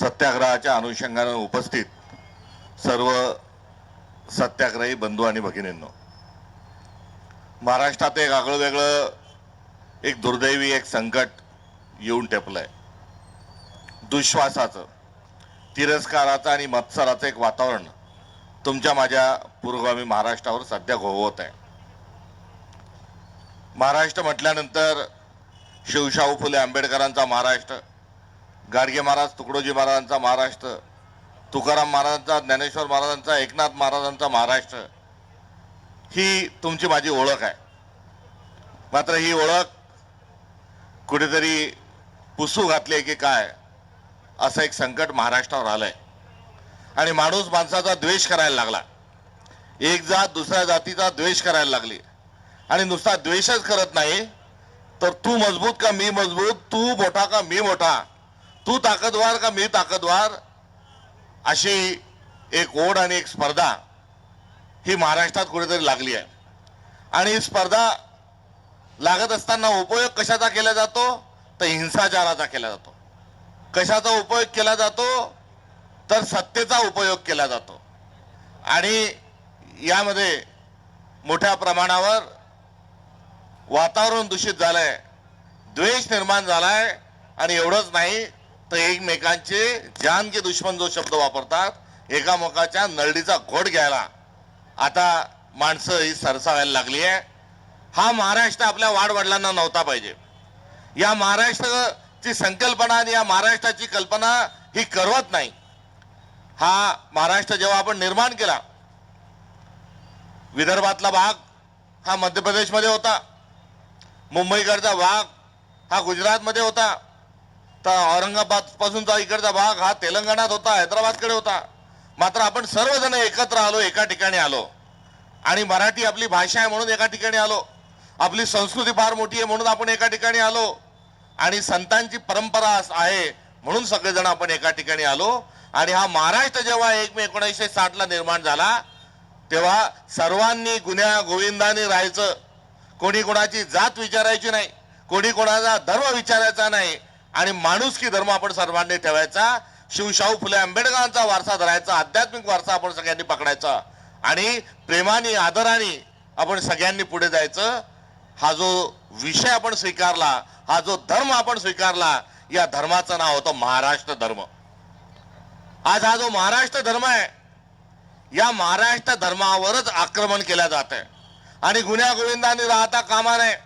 सत्याग्रहाच्या अनुषंगाने उपस्थित सर्व सत्याग्रही बंधू आणि भगिनींनो महाराष्ट्रात एक आगळं वेगळं एक दुर्दैवी एक संकट येऊन ठेपलंय दुश्वासाचं तिरस्काराचं आणि मत्सराचं एक वातावरण तुमच्या माझ्या पुरोगामी महाराष्ट्रावर सध्या घोवत आहे महाराष्ट्र म्हटल्यानंतर शिवशाहू फुले आंबेडकरांचा महाराष्ट्र गाडगे महाराज तुकडोजी महाराजांचा महाराष्ट्र तुकाराम महाराजांचा ज्ञानेश्वर महाराजांचा एकनाथ महाराजांचा महाराष्ट्र ही तुमची माझी ओळख आहे. मात्र ही ओळख कुठेतरी पुसू घातली की काय असं एक संकट महाराष्ट्रावर आलंय. आणि माणूस माणसाचा द्वेष करायला लागला. एक जात दुसऱ्या जातीचा द्वेष करायला लागली. आणि नुसता द्वेषच करत नाही तर तू मजबूत का मी मजबूत? तू मोठा का मी मोठा? तू ताकदवार का मी ताकदवार? अशी एक ओढ आणि एक स्पर्धा ही महाराष्ट्रात कुठेतरी लागली आहे. आणि ही स्पर्धा लागत असताना उपयोग कशाचा केला जातो? तर हिंसाचाराचा केला जातो. कशाचा उपयोग केला जातो? तर सत्तेचा उपयोग केला जातो. आणि यामध्ये मोठ्या प्रमाणावर वातावरण दूषित झालं आहे द्वेष निर्माण झाला आहे आणि एवढंच नाही तर एकमेकांचे जान के दुश्मन जो शब्द वापरतात एकामेकाच्या नरडीचा घोट घ्यायला. आता माणसं ही सरसावायला लागली आहे. हा महाराष्ट्र आपल्या वाडवडिलांना नव्हता पाहिजे. या महाराष्ट्राची संकल्पना आणि या महाराष्ट्राची कल्पना ही करवत नाही. हा महाराष्ट्र जेव्हा आपण निर्माण केला विदर्भातला भाग हा मध्य प्रदेशमध्ये होता. मुंबईकडचा भाग हा गुजरातमध्ये होता. तर औरंगाबाद पासूनचा इकडचा भाग हा तेलंगणात होता हैदराबादकडे होता. मात्र आपण सर्वजण एकत्र आलो एका ठिकाणी आलो. आणि मराठी आपली भाषा आहे म्हणून एका ठिकाणी आलो. आपली संस्कृती फार मोठी आहे म्हणून आपण एका ठिकाणी आलो. आणि संतांची परंपरा आहे म्हणून सगळेजण आपण एका ठिकाणी आलो. आणि हा महाराष्ट्र जेव्हा एक मे एकोणीसशे साठला निर्माण झाला तेव्हा सर्वांनी गुन्ह्या गोविंदाने राहायचं. कोणी कोणाची जात विचारायची नाही. कोणी कोणाचा धर्म विचारायचा नाही. आणि माणुसकी धर्म आपण सर्वांनी ठेवायचा. शिवशाहू फुले आंबेडकरांचा वारसा धरायचा आध्यात्मिक वारसा आपण सगळ्यांनी पकडायचा. आणि प्रेमाने आदराने आपण सगळ्यांनी पुढे जायचं. हा जो विषय आपण स्वीकारला हा जो धर्म आपण स्वीकारला या धर्माचं नाव होतं महाराष्ट्र धर्म. आज हा जो महाराष्ट्र धर्म आहे या महाराष्ट्र धर्मावरच आक्रमण केलं जात आहे. आणि गुन्ह्या गोविंदाने राहता कामा नये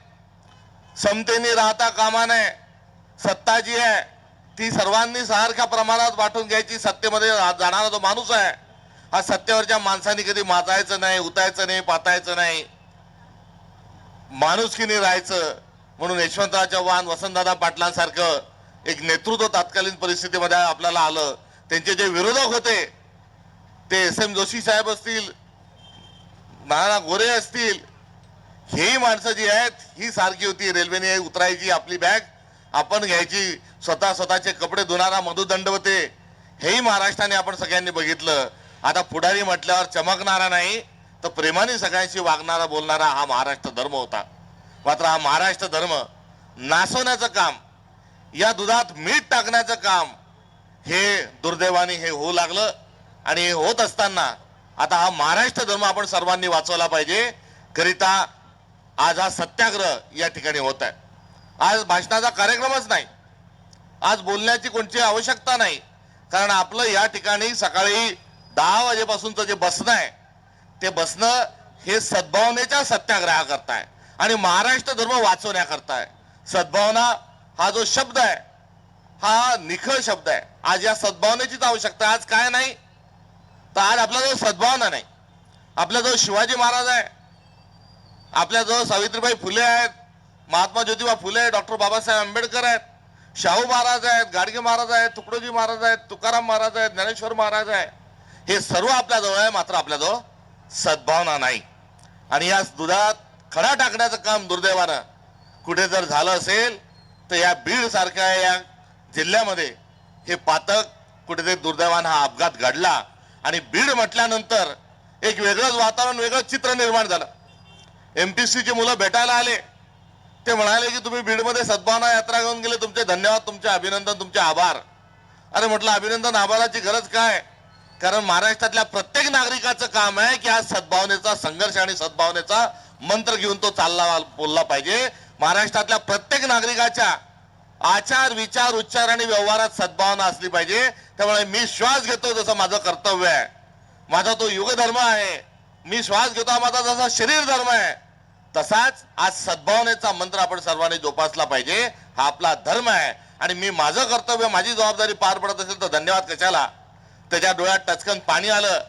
समतेने राहता कामा नये सत्ता जी आहे ती सर्वांनी सारख्या प्रमाणात वाटून घ्यायची. सत्तेमध्ये जाणारा जो माणूस आहे हा सत्तेवरच्या माणसाने कधी माजायचं नाही उतायचं नाही पातायचं नाही. माणुसकीने राहायचं म्हणून यशवंतराव चव्हाण वसंतदादा पाटलांसारखं एक नेतृत्व तात्कालीन परिस्थितीमध्ये आपल्याला आलं. त्यांचे जे विरोधक होते ते एस एम जोशी साहेब असतील नाना गोरे असतील हेही माणसं जी आहेत ही सारखी होती. रेल्वेने उतरायची आपली बॅग. आपण घ्यायची स्वतः स्वतःचे कपडे धुणारा मधुदंड होते हेही महाराष्ट्राने आपण सगळ्यांनी बघितलं. आता पुढारी म्हटल्यावर चमकणारा नाही तर प्रेमाने सगळ्यांशी वागणारा बोलणारा हा महाराष्ट्र धर्म होता. मात्र हा महाराष्ट्र धर्म नासवण्याचं काम या दुधात मीठ टाकण्याचं काम हे दुर्दैवाने हे होऊ लागलं. आणि हे होत असताना आता हा महाराष्ट्र धर्म आपण सर्वांनी वाचवला पाहिजे. करिता आज हा सत्याग्रह या ठिकाणी होत आहे. आज भाषणाचा कार्यक्रमच नाही. आज बोलण्याची कोणती आवश्यकता नाही. कारण आपलं या ठिकाणी सकाळी दहा वाजेपासूनचं जे बसणं आहे ते बसणं हे सद्भावनेच्या सत्याग्रहा करताय आणि महाराष्ट्र धर्म वाचवण्याकरता आहे सद्भावना हा जो शब्द आहे हा निखळ शब्द आहे. आज या सद्भावनेचीच आवश्यकता आज काय नाही? तर आज आपल्याजवळ सद्भावना नाही. आपल्याजवळ शिवाजी महाराज आहे. आपल्याजवळ सावित्रीबाई फुले आहेत. महात्मा ज्योतिबा फुले डॉक्टर बाबासाहेब आंबेडकर आहेत शाहू महाराज आहेत गाडगे महाराज आहेत तुकडोजी महाराज आहेत तुकाराम महाराज आहेत ज्ञानेश्वर महाराज आहे हे सर्व आपल्याजवळ आहे मात्र आपल्याजवळ सद्भावना नाही. आणि या दुधात खडा टाकण्याचं काम दुर्दैवानं कुठे जर झालं असेल तर या बीड सारख्या या जिल्ह्यामध्ये हे पातक कुठेतरी दुर्दैवानं हा अपघात घडला. आणि बीड म्हटल्यानंतर एक वेगळंच वातावरण वेगळं चित्र निर्माण झालं. एम टी सीची मुलं भेटायला आले. ते म्हणाले की तुम्ही बीडमध्ये सद्भावना यात्रा घेऊन गेले तुमचे धन्यवाद तुमचे अभिनंदन तुमचे आभार. अरे म्हटलं अभिनंदन आभाराची गरज काय? कारण महाराष्ट्रातल्या प्रत्येक नागरिकाचं काम आहे की आज सद्भावनेचा संघर्ष आणि सद्भावनेचा मंत्र घेऊन तो चालला बोलला पाहिजे. महाराष्ट्रातल्या प्रत्येक नागरिकाच्या आचार विचार उच्चार आणि व्यवहारात सद्भावना असली पाहिजे. त्यामुळे मी श्वास घेतो जसं माझं कर्तव्य आहे. माझा तो युगधर्म आहे. मी श्वास घेतो हा माझा जसा शरीर धर्म आहे. तसाच आज सद्भावनेचा मंत्र आपण सर्वांनी जोपासला पाहिजे. हा आपला धर्म आहे. आणि मी माझं कर्तव्य माझी जबाबदारी पार पडत असेल तर धन्यवाद कशाला? त्याच्या डोळ्यात टचकन पाणी आलं.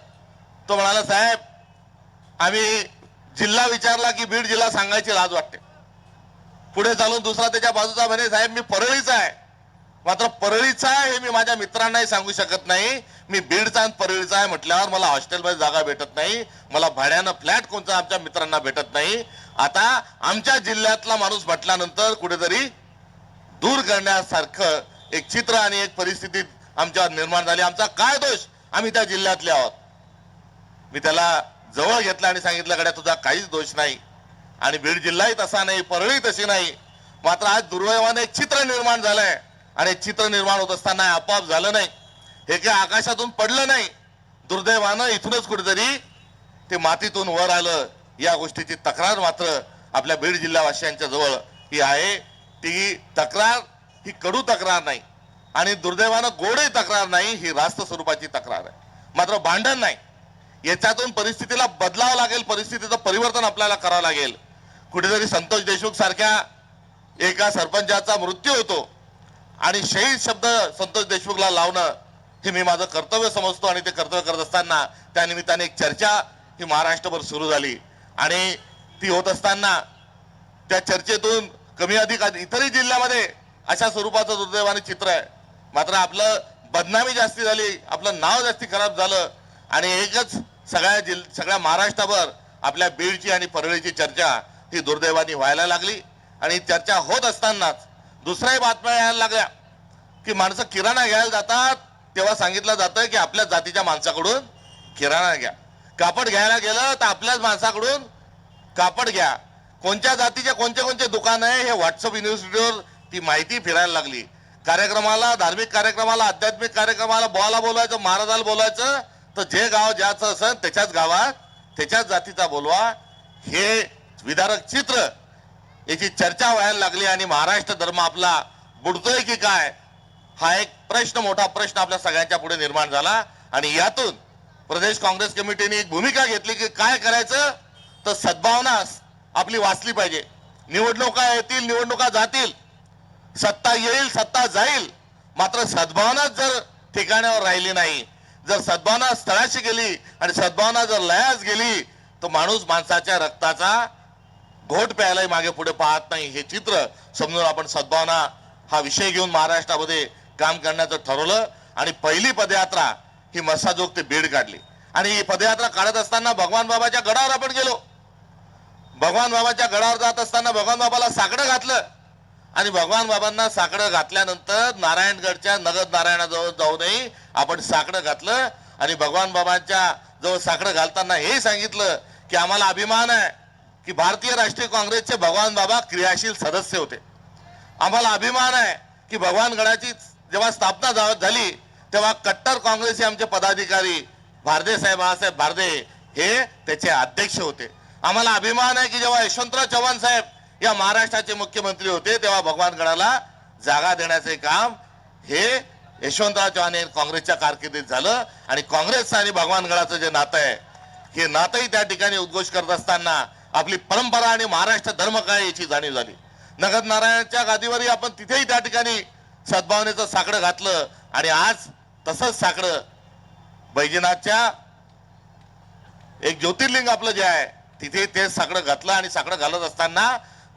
तो म्हणाला साहेब आम्ही जिल्हा विचारला की बीड जिल्हा सांगायची लाज वाटते. पुढे चालून दुसरा त्याच्या बाजूचा म्हणे साहेब मी परळीचा आहे. मात्र परळीचा आहे हे मी माझ्या मित्रांनाही सांगू शकत नाही. मी बीडचा आणि परळीचा आहे म्हटल्यावर मला हॉस्टेलमध्ये जागा भेटत नाही. मला भाड्यानं फ्लॅट कोणता आमच्या मित्रांना भेटत नाही. आता आमच्या जिल्ह्यातला माणूस म्हटल्यानंतर कुठेतरी दूर करण्यासारखं एक चित्र आणि एक परिस्थिती आमच्यावर निर्माण झाली. आमचा काय दोष? आम्ही त्या जिल्ह्यातले आहोत. मी त्याला जवळ घेतला आणि सांगितलं गड्या तुझा काहीच दोष नाही. आणि बीड जिल्हाही तसा नाही परळी तशी नाही. मात्र आज दुर्दैवाने एक चित्र निर्माण झालंय. आणि चित्र निर्माण होत असताना आपोआप झालं नाही. हे काही आकाशातून पडलं नाही. दुर्दैवानं इथूनच कुठेतरी ते मातीतून वर आलं. या गोष्टीची तक्रार मात्र आपल्या बीड जिल्हावासियांच्या जवळ ही आहे. ती तक्रार ही कडू तक्रार नाही आणि दुर्दैवानं गोडही तक्रार नाही ही रास्त स्वरूपाची तक्रार आहे. मात्र भांडण नाही. याच्यातून परिस्थितीला बदलावं लागेल परिस्थितीचं परिवर्तन आपल्याला करावं लागेल. कुठेतरी संतोष देशमुख सारख्या एका सरपंचाचा मृत्यू होतो आणि शहीद शब्द संतोष देशमुखला लावणं हे मी माझं कर्तव्य समजतो आणि ते कर्तव्य करत असताना त्यानिमित्ताने एक चर्चा ही महाराष्ट्रभर सुरू झाली. आणि ती होत असताना त्या चर्चेतून कमी अधिक इतरही जिल्ह्यामध्ये अशा स्वरूपाचं दुर्दैवाने चित्र आहे. मात्र आपलं बदनामी जास्ती झाली आपलं नाव जास्ती खराब झालं आणि एकच सगळ्या जिल सगळ्या महाराष्ट्राभर आपल्या बीडची आणि परळीची चर्चा ही दुर्दैवाने व्हायला लागली आणि चर्चा होत असतानाच दुसऱ्याही बातम्या यायला लागल्या की माणसं किराणा घ्यायला जातात तेव्हा सांगितलं जातं की आपल्या जातीच्या माणसाकडून किराणा घ्या. कापड घ्यायला गेलं तर आपल्याच माणसाकडून कापड घ्या. कोणत्या जातीचे कोणते कोणते दुकान आहे हे व्हॉट्सअप युनिव्हर्सिटीवर ती माहिती फिरायला लागली. कार्यक्रमाला धार्मिक कार्यक्रमाला आध्यात्मिक कार्यक्रमाला बोला बोलायचं महाराजाला बोलायचं तर जे गाव ज्याचं असेल त्याच्याच गावात त्याच्याच जातीचा बोलवा. हे विदारक चित्र याची चर्चा व्हायला लागली आणि महाराष्ट्र धर्म आपला बुडतोय की काय हा एक प्रश्न मोठा प्रश्न आपल्या सगळ्यांच्या पुढे निर्माण झाला. आणि यातून प्रदेश काँग्रेस कमिटीने एक भूमिका घेतली की काय करायचं? तर सद्भावना आपली वाचली पाहिजे. निवडणुका येतील निवडणुका जातील. सत्ता येईल सत्ता जाईल. मात्र सद्भावनाच जर ठिकाणावर राहिली नाही जर सद्भावना स्थळाशी गेली आणि सद्भावना जर लयास गेली तर माणूस माणसाच्या रक्ताचा घोट प्यायलाही मागे पुढे पाहत नाही. हे चित्र समजून आपण सद्भावना हा विषय घेऊन महाराष्ट्रामध्ये काम करण्याचं ठरवलं. आणि पहिली पदयात्रा ही मसाजोग ते बीड काढली. आणि ही पदयात्रा काढत असताना भगवान बाबाच्या गडावर आपण गेलो. भगवान बाबाच्या गडावर जात असताना भगवान बाबाला साकडं घातलं. आणि भगवान बाबांना साकडं घातल्यानंतर नारायणगडच्या नगद नारायणाजवळ जाऊनही आपण साकडं घातलं. आणि भगवान बाबांच्या जवळ साकडं घालताना हे सांगितलं की आम्हाला अभिमान आहे की भारतीय राष्ट्रीय काँग्रेसचे भगवान बाबा क्रियाशील सदस्य होते. आम्हाला अभिमान आहे की भगवान गडाची जेव्हा स्थापना जा- झाली तेव्हा कट्टर काँग्रेसचे आमचे पदाधिकारी भारदे साहेब बाळासाहेब भारदे हे त्याचे अध्यक्ष होते. आम्हाला अभिमान आहे की जेव्हा यशवंतराव चव्हाण साहेब या महाराष्ट्राचे मुख्यमंत्री होते तेव्हा भगवान गडाला जागा देण्याचे काम हे यशवंतराव चव्हाण यांनी काँग्रेसच्या कारकिर्दीत झालं आणि काँग्रेसचं आणि भगवान गडाचं जे नातं आहे हे नातंही त्या ठिकाणी उद्घोष करत असताना आपली परंपरा आणि महाराष्ट्र धर्म काय याची जाणीव झाली. नगद नारायणाच्या गादीवरही आपण तिथेही त्या ठिकाणी सद्भावनेचं साकडं घातलं आणि आज तसंच साकडं. बैजनाथच्या एक ज्योतिर्लिंग आपलं जे आहे तिथे ते साकडं घातलं आणि साकडं घालत असताना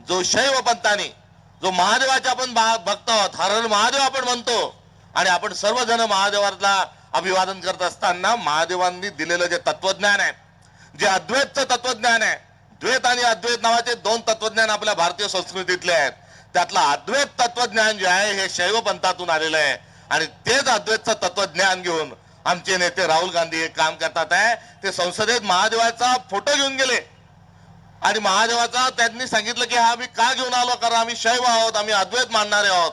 जो शैव पंथाने जो महादेवाचे आपण भक्त आहोत हर हर महादेव आपण म्हणतो आणि आपण सर्वजण महादेवाला अभिवादन करत असताना महादेवांनी दिलेलं जे तत्वज्ञान आहे जे अद्वैतचं तत्वज्ञान आहे द्वैत आणि अद्वैत नावाचे दोन तत्वज्ञान आपल्या भारतीय संस्कृतीतले आहेत. त्यातलं अद्वैत तत्वज्ञान जे आहे हे शैव पंथातून आलेलं आहे. आणि तेच अद्वैतचं तत्वज्ञान घेऊन आमचे नेते राहुल गांधी हे काम करतात आहे ते संसदेत महादेवाचा फोटो घेऊन गेले. आणि महादेवाचा त्यांनी सांगितलं की हा आम्ही का घेऊन आलो? कारण आम्ही शैव आहोत आम्ही अद्वैत मानणारे आहोत.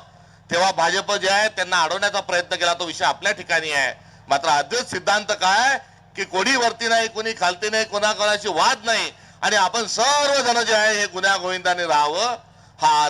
तेव्हा भाजप जे आहे त्यांना अडवण्याचा प्रयत्न केला. तो विषय आपल्या ठिकाणी आहे. मात्र अद्वैत सिद्धांत काय की कोणी वरती नाही कोणी खालती नाही कोणाकोणाची वाद नाही. आणि आपण सर्वजण जे आहे हे गुन्हा गोविंदाने राहावं हा